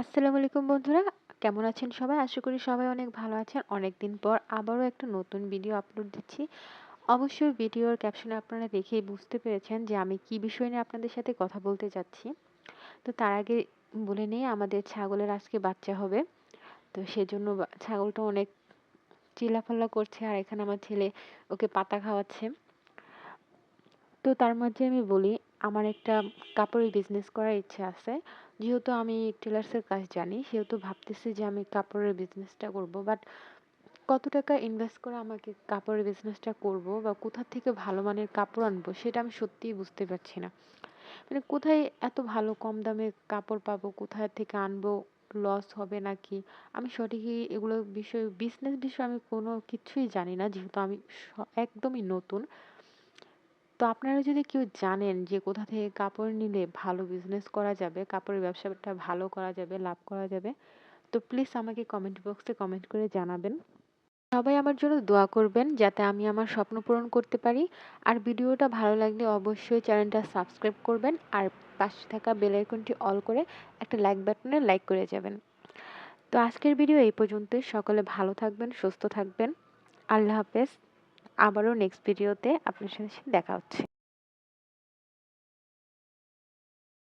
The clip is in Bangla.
আসসালামু আলাইকুম বন্ধুরা, কেমন আছেন সবাই? আশা করি সবাই অনেক ভালো আছেন। অনেক দিন পর আবারও একটা নতুন ভিডিও আপলোড দিচ্ছি। অবশ্যই ভিডিওর ক্যাপশনে আপনারা দেখেই বুঝতে পেরেছেন যে আমি কি বিষয় নিয়ে আপনাদের সাথে কথা বলতে যাচ্ছি। তো তার আগে বলে নিই, আমাদের ছাগলের আজকে বাচ্চা হবে। তো সেজন্য ছাগলটা অনেক চিল্লাফাল্লা করছে আর এখানে আমার ছেলে ওকে পাতা খাওয়াচ্ছে। তো তার মধ্যে আমি বলি আমার একটা কাপড়ের বিজনেস করার ইচ্ছা আছে। যেহেতু আমি টেলার্সের কাজ জানি, সেহেতু ভাবতেছি যে আমি কাপড়ের বিজনেসটা করব। বাট কত টাকা ইনভেস্ট করে আমাকে কাপড়ের বিজনেসটা করব বা কোথা থেকে ভালো মানের কাপড় আনব, সেটা আমি সত্যিই বুঝতে পারছি না। মানে কোথায় এত ভালো কম দামে কাপড় পাবো কোথায় থেকে আনব লস হবে নাকি? আমি সঠিকই এগুলো বিষয়ে বিজনেস বিষয়ে আমি কোনো কিছুই জানি না। যেহেতু আমি একদমই নতুন। তো আপনারা যদি কেউ জানেন যে কোথা থেকে কাপড় নিলে ভালো বিজনেস করা যাবে, কাপড়ের ব্যবসাটা ভালো করা যাবে, লাভ করা যাবে, তো প্লিজ আমাকে কমেন্ট বক্সে কমেন্ট করে জানাবেন। সবাই আমার জন্য দোয়া করবেন যাতে আমি আমার স্বপ্ন পূরণ করতে পারি। আর ভিডিওটা ভালো লাগলে অবশ্যই চ্যানেলটা সাবস্ক্রাইব করবেন আর পাশে থাকা বেল অল করে একটা লাইক বাটনে লাইক করে যাবেন। তো আজকের ভিডিও এই পর্যন্তই। সকলে ভালো থাকবেন, সুস্থ থাকবেন। আল্লাহ হাফেজ। আবারও নেক্সট ভিডিওতে আপনার সাথে দেখা হচ্ছে।